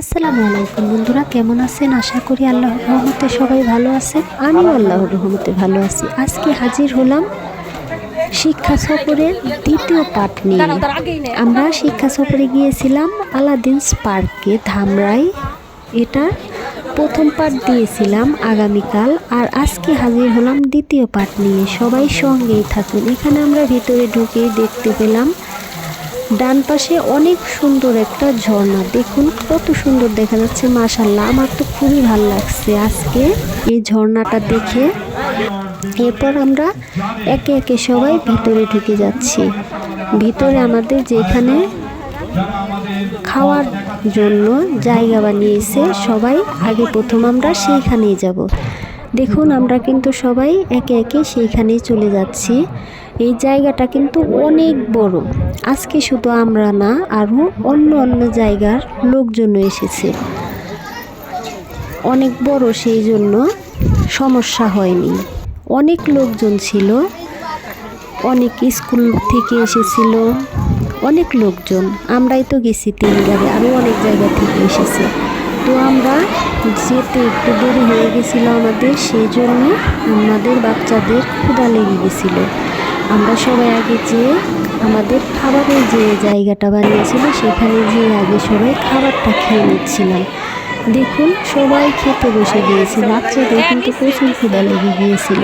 আসসালামু আলাইকুম বন্ধুরা কেমন আছেন? আশা করি আল্লাহর রহমতে সবাই ভালো আছেন। আমিও আল্লাহর রহমতে ভালো আছি। আজকে হাজির হলাম শিক্ষা সফরের দ্বিতীয় পাঠ নিয়ে। আমরা শিক্ষা সফরে গিয়েছিলাম আলাদিন্স পার্কে ধামরাই। এটা প্রথম পাঠ দিয়েছিলাম আগামীকাল আর আজকে হাজির হলাম দ্বিতীয় পাঠ নিয়ে। সবাই সঙ্গেই থাকুন। এখানে আমরা ভিতরে ঢুকে দেখতে পেলাম ডান পাশে অনেক সুন্দর একটা ঝর্ণা। দেখুন, কত সুন্দর দেখা যাচ্ছে মাশাল্লাহ আমার তো খুবই ভালো লাগছে আজকে এই ঝর্ণাটা দেখে। এরপর আমরা একে একে সবাই ভিতরে ঢুকে যাচ্ছি। ভিতরে আমাদের যেখানে খাওয়ার জন্য জায়গা বানিয়েছে, সবাই আগে প্রথম আমরা সেইখানেই যাব। দেখুন, আমরা কিন্তু সবাই একে একে সেইখানেই চলে যাচ্ছি। এই জায়গাটা কিন্তু অনেক বড়। আজকে শুধু আমরা না, আরও অন্য অন্য জায়গার লোকজনও এসেছে। অনেক বড় সেই জন্য সমস্যা হয়নি। অনেক লোকজন ছিল, অনেক স্কুল থেকে এসেছিল, অনেক লোকজন। আমরাই তো গেছি তিন গাড়ি আরও অনেক জায়গা থেকে এসেছে। তো আমরা যেতে একটু দেরি হয়ে গেছিল আমাদের সেই জন্য আমাদের বাচ্চাদের ক্ষুধা লেগে গেছিল। আমরা সবাই আগে যেয়ে আমাদের খাবারের যে জায়গাটা বানিয়েছিল, সেখানে যেয়ে আগে সবাই খাবারটা খেয়ে নিচ্ছিলাম। দেখুন, সবাই খেতে বসে গিয়েছে, বাচ্চাদের কিন্তু প্রচুর ক্ষুধা লেগে গিয়েছিল।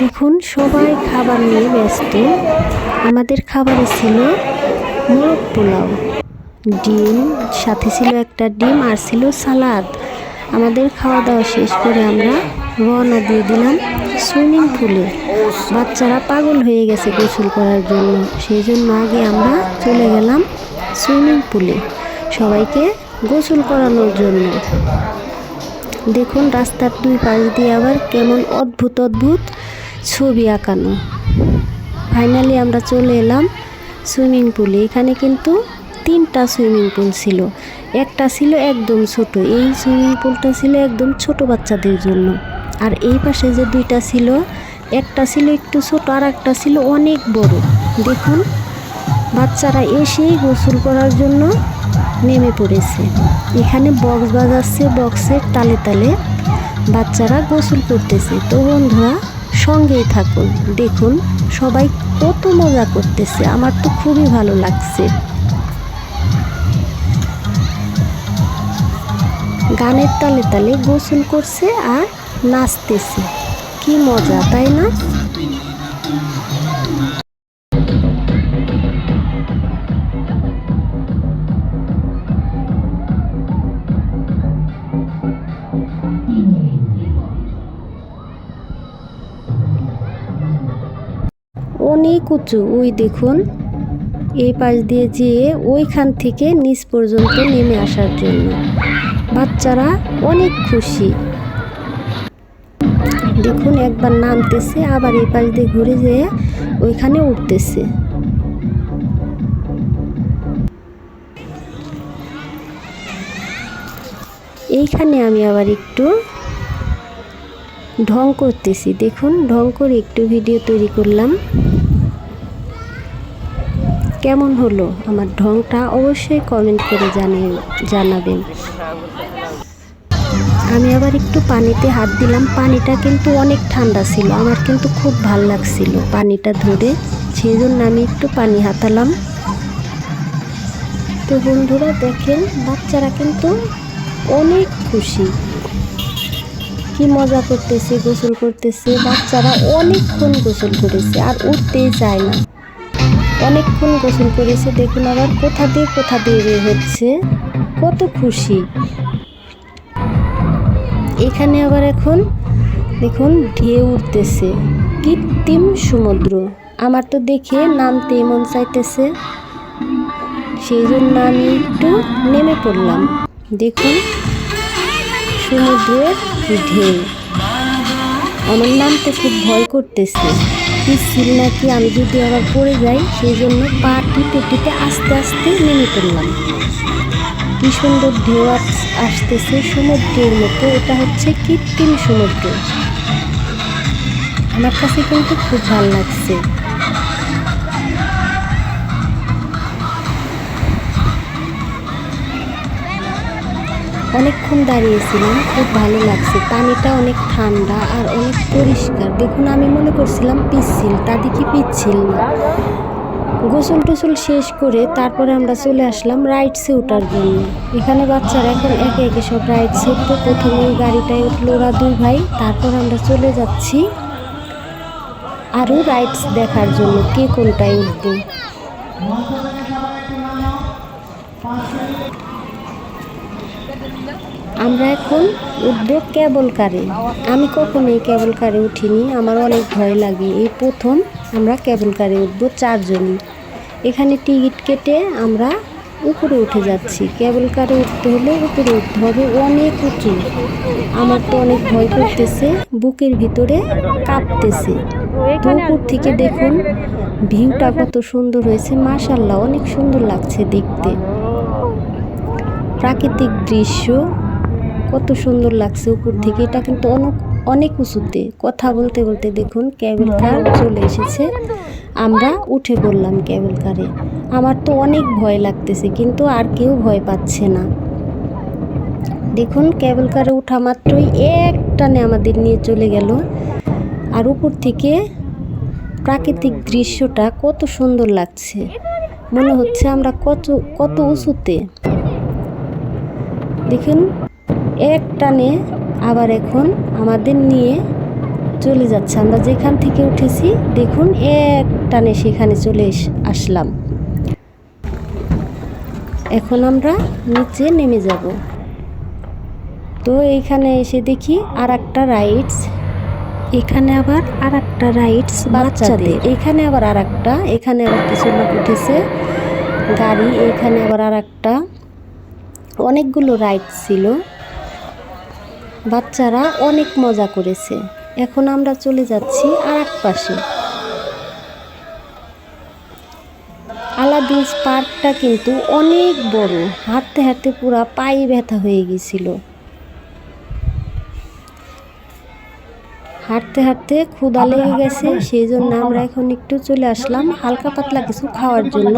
দেখুন, সবাই খাবার নিয়ে ব্যস্ত। আমাদের খাবারে ছিল মোরগ পোলাও। ডিম, সাথে ছিল একটা ডিম আর ছিল সালাদ। আমাদের খাওয়া দাওয়া শেষ করে আমরা রওনা দিয়ে দিলাম সুইমিং পুলে। বাচ্চারা পাগল হয়ে গেছে গোসল করার জন্য। সেই জন্য আগে আমরা চলে গেলাম সুইমিং পুলে সবাইকে গোসল করানোর জন্য। দেখুন রাস্তার দুই পাশ দিয়ে আবার কেমন অদ্ভুত অদ্ভুত ছবি আঁকানো। ফাইনালি আমরা চলে এলাম সুইমিং পুলে। এখানে কিন্তু তিনটা সুইমিং পুল ছিল। একটা ছিল একদম ছোট। এই সুইমিং পুলটা ছিল একদম ছোট বাচ্চাদের জন্য। আর এই পাশে যে দুইটা ছিল, একটা ছিল একটু ছোট, আর একটা ছিল অনেক বড়। দেখুন, বাচ্চারা এসেই গোসল করার জন্য নেমে পড়েছে। এখানে বক্স বাজাচ্ছে, বক্সের তালে তালে বাচ্চারা গোসল করতেছে। তো বন্ধুরা সঙ্গেই থাকুন। দেখুন, সবাই কত মজা করতেছে। আমার তো খুবই ভালো লাগছে। গানের তালে তালে গোসল করছে আর নাচতেছে। কি মজা, তাই না? অনেক উঁচু। ওই দেখুন, এই পাশ দিয়ে যেয়ে ওইখান থেকে নিচ পর্যন্ত নেমে আসার জন্য। বাচ্চারা অনেক খুশি। দেখুন, একবার নামতেছে, আবার এই পাশ দিয়ে ঘুরে যেয়ে ওইখানে উঠতেছে। এইখানে আমি আবার একটু ঢং করতেছি। দেখুন, ঢং করে একটু ভিডিও তৈরি করলাম। কেমন হলো? আমার ঢংটা অবশ্যই কমেন্ট করে জানিয়ে, জানাবেন। আমি আবার একটু পানিতে হাত দিলাম। পানিটা কিন্তু অনেক ঠান্ডা ছিল। আমার কিন্তু খুব ভালো লাগছিল পানিটা ধরে। সেই জন্য আমি একটু পানি হাতালাম। তো বন্ধুরা দেখেন, বাচ্চারা কিন্তু অনেক খুশি। কি মজা করতেছে, গোসল করতেছে। বাচ্চারা অনেকক্ষণ গোসল করেছে আর উঠতেই চায় না। অনেকক্ষণ গোসল করেছে, দেখুন আবার কোথা দিয়ে কোথা দিয়ে বের হচ্ছে। কত খুশি। এখানে আবার এখন দেখুন ঢেউ উঠতেছে, কৃত্রিম সমুদ্র। আমার তো দেখে নামতে মন চাইতেছে সেই জন্য আমি একটু নেমে পড়লাম। দেখুন সমুদ্রের ঢেউ। আমার নামতে খুব ভয় করতেছে। পিছিল নাকি আমি যদি আবার পড়ে যাই, সেই জন্য পা টিপে টিপে আস্তে আস্তে নেমে পড়লাম। কি সুন্দর ঢেউ আসতেছে সমুদ্রের মতো, এটা হচ্ছে কৃত্রিম সমুদ্র। আমার কাছে কিন্তু খুব ভালো লাগছে। অনেকক্ষণ দাঁড়িয়েছিলাম, খুব ভালো লাগছে। পানিটা অনেক ঠান্ডা আর অনেক পরিষ্কার। দেখুন, আমি মনে করছিলাম পিচ্ছিল তা দেখি পিচ্ছিল না। গোসল টোসল শেষ করে তারপরে আমরা চলে আসলাম রাইডসে ওঠার জন্য এখানে বাচ্চারা এখন একে একে সব রাইডসে উঠতো প্রথমে গাড়িটায় উঠল ওরা দুই ভাই। তারপর আমরা চলে যাচ্ছি আরও রাইডস দেখার জন্য, কে কোনটায় উঠবো। আমরা এখন উঠবো কেবল কারে আমি কখনোই কেবল কারে উঠিনি, আমার অনেক ভয় লাগে। এই প্রথম আমরা কেবল কারে উঠবো চারজনই। এখানে টিকিট কেটে আমরা উপরে উঠে যাচ্ছি। কেবল কারে উঠতে হলে উপরে উঠতে হবে, অনেক উঁচু। আমার তো অনেক ভয় করতেছে, বুকের ভিতরে কাঁপতেছে। উপর থেকে দেখুন, ভিউটা কত সুন্দর হয়েছে মাশাল্লাহ অনেক সুন্দর লাগছে দেখতে। প্রাকৃতিক দৃশ্য কত সুন্দর লাগছে উপর থেকে। এটা কিন্তু অনেক অনেক উঁচুতে। কথা বলতে বলতে দেখুন ক্যাবেল কার চলে এসেছে। আমরা উঠে পড়লাম ক্যাবেল কারে আমার তো অনেক ভয় লাগতেছে, কিন্তু আর কেউ ভয় পাচ্ছে না। দেখুন ক্যাবেল কারে ওঠা মাত্রই এক টানে আমাদের নিয়ে চলে গেল। আর উপর থেকে প্রাকৃতিক দৃশ্যটা কত সুন্দর লাগছে। মনে হচ্ছে আমরা কত কত উঁচুতে। দেখুন এক টানে আবার এখন আমাদের নিয়ে চলে যাচ্ছে। আমরা যেখান থেকে উঠেছি দেখুন এক টানে সেখানে চলে এস- আসলাম। এখন আমরা নিচে নেমে যাব। তো এইখানে এসে দেখি আর একটা রাইডস এখানে আবার আর একটা রাইডস বাচ্চাদের। এখানে আবার আর একটা এখানে আবার কিছু লোক উঠেছে। গাড়ি এখানে আবার আর একটা অনেকগুলো রাইড ছিল। বাচ্চারা অনেক মজা করেছে। এখন আমরা চলে যাচ্ছি আর এক পাশে। আলাদিস পার্কটা কিন্তু অনেক বড়। হাঁটতে হাঁটতে পুরা পায়ে ব্যথা হয়ে গেছিল। হাঁটতে হাঁটতে ক্ষুদা লেগে গেছে সেই জন্য আমরা এখন একটু চলে আসলাম হালকা পাতলা কিছু খাওয়ার জন্য,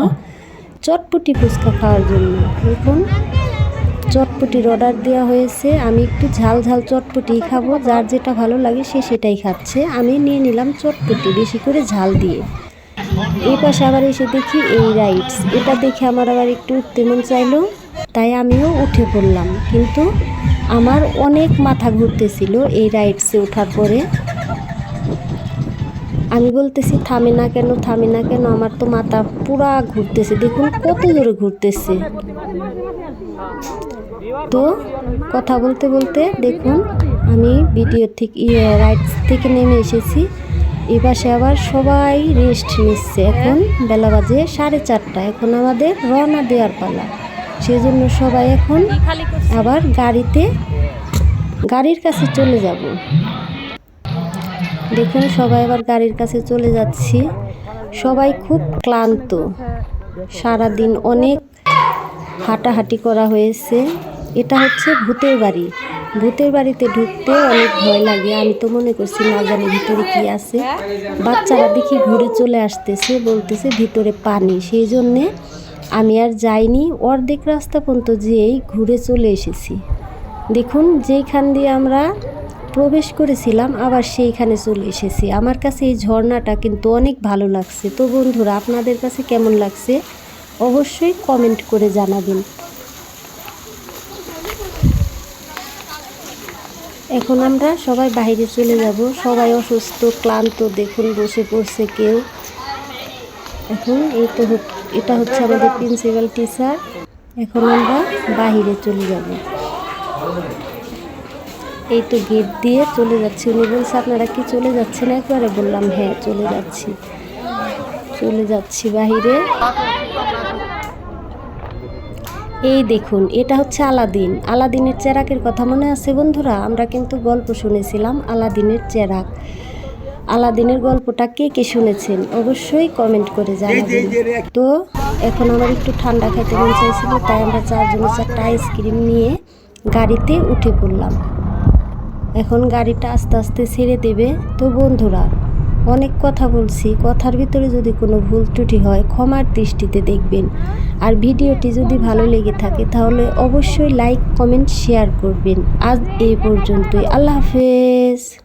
চটপটি ফুচকা খাওয়ার জন্য। দেখুন চটপটির অর্ডার দেওয়া হয়েছে। আমি একটু ঝাল ঝাল চটপটি খাব, যার যেটা ভালো লাগে সে সেটাই খাচ্ছে। আমি নিয়ে নিলাম চটপটি, বেশি করে ঝাল দিয়ে। এই পাশে আবার এসে দেখি এই রাইডস এটা দেখে আমার আবার একটু উঠতে মন চাইলো, তাই আমিও উঠে পড়লাম। কিন্তু আমার অনেক মাথা ঘুরতেছিল এই রাইডসে ওঠার পরে। আমি বলতেছি, থামে না কেন, থামে না কেন, আমার তো মাথা পুরা ঘুরতেছে। দেখুন কত জোরে ঘুরতেছে। তো কথা বলতে বলতে দেখুন, আমি ভিডিও থেকে ইয়ে রাইডস থেকে নেমে এসেছি। এই পাশে আবার সবাই রেস্ট নিচ্ছে। এখন বেলা বাজে সাড়ে চারটা। এখন আমাদের রওনা দেওয়ার পালা। সেই জন্য সবাই এখন আবার গাড়িতে, গাড়ির কাছে চলে যাব। দেখুন, সবাই আবার গাড়ির কাছে চলে যাচ্ছি। সবাই খুব ক্লান্ত। সারাদিন অনেক হাঁটাহাঁটি করা হয়েছে। এটা হচ্ছে ভূতের বাড়ি। ভূতের বাড়িতে ঢুকতে অনেক ভয় লাগে। আমি তো মনে করছি, না জানি ভিতরে কি আছে। বাচ্চারা দেখি ঘুরে চলে আসতেছে, বলতেছে ভিতরে পানি। সেই জন্যে আমি আর যাইনি। অর্ধেক রাস্তা পর্যন্ত যেয়েই ঘুরে চলে এসেছি। দেখুন, যেইখান দিয়ে আমরা প্রবেশ করেছিলাম, আবার সেইখানে চলে এসেছি। আমার কাছে এই ঝর্ণাটা কিন্তু অনেক ভালো লাগছে। তো বন্ধুরা, আপনাদের কাছে কেমন লাগছে? অবশ্যই কমেন্ট করে জানাবেন। এখন আমরা সবাই বাইরে চলে যাব। সবাই অসুস্থ, ক্লান্ত, দেখুন বসে পড়ছে কেউ। এখন এই তো এটা হচ্ছে আমাদের প্রিন্সিপাল টিচার এখন আমরা বাইরে চলে যাব। এই তো গেট দিয়ে চলে যাচ্ছি। উনি বলছে আপনারা কি চলে যাচ্ছেন? একবারে বললাম হ্যাঁ চলে যাচ্ছি। চলে যাচ্ছি বাহিরে। এই দেখুন এটা হচ্ছে আলাদিন। আলাদিনের চেরাকের কথা মনে আছে বন্ধুরা? আমরা কিন্তু গল্প শুনেছিলাম আলাদিনের চেরাক। আলাদিনের গল্পটা কে কে শুনেছেন? অবশ্যই কমেন্ট করে জানাবেন। তো এখন আমার একটু ঠান্ডা খেতে মন চাইছিল তাই আমরা চারজনে চারটা আইসক্রিম নিয়ে গাড়িতে উঠে পড়লাম। এখন গাড়িটা আস্তে আস্তে ছেড়ে দেবে। তো বন্ধুরা, অনেক কথা বলছি। কথার ভিতরে যদি কোনো ভুল ত্রুটি হয়, ক্ষমার দৃষ্টিতে দেখবেন। আর ভিডিওটি যদি ভালো লেগে থাকে, তাহলে অবশ্যই লাইক কমেন্ট শেয়ার করবেন। আজ এই পর্যন্তই। আল্লাহ হাফেজ।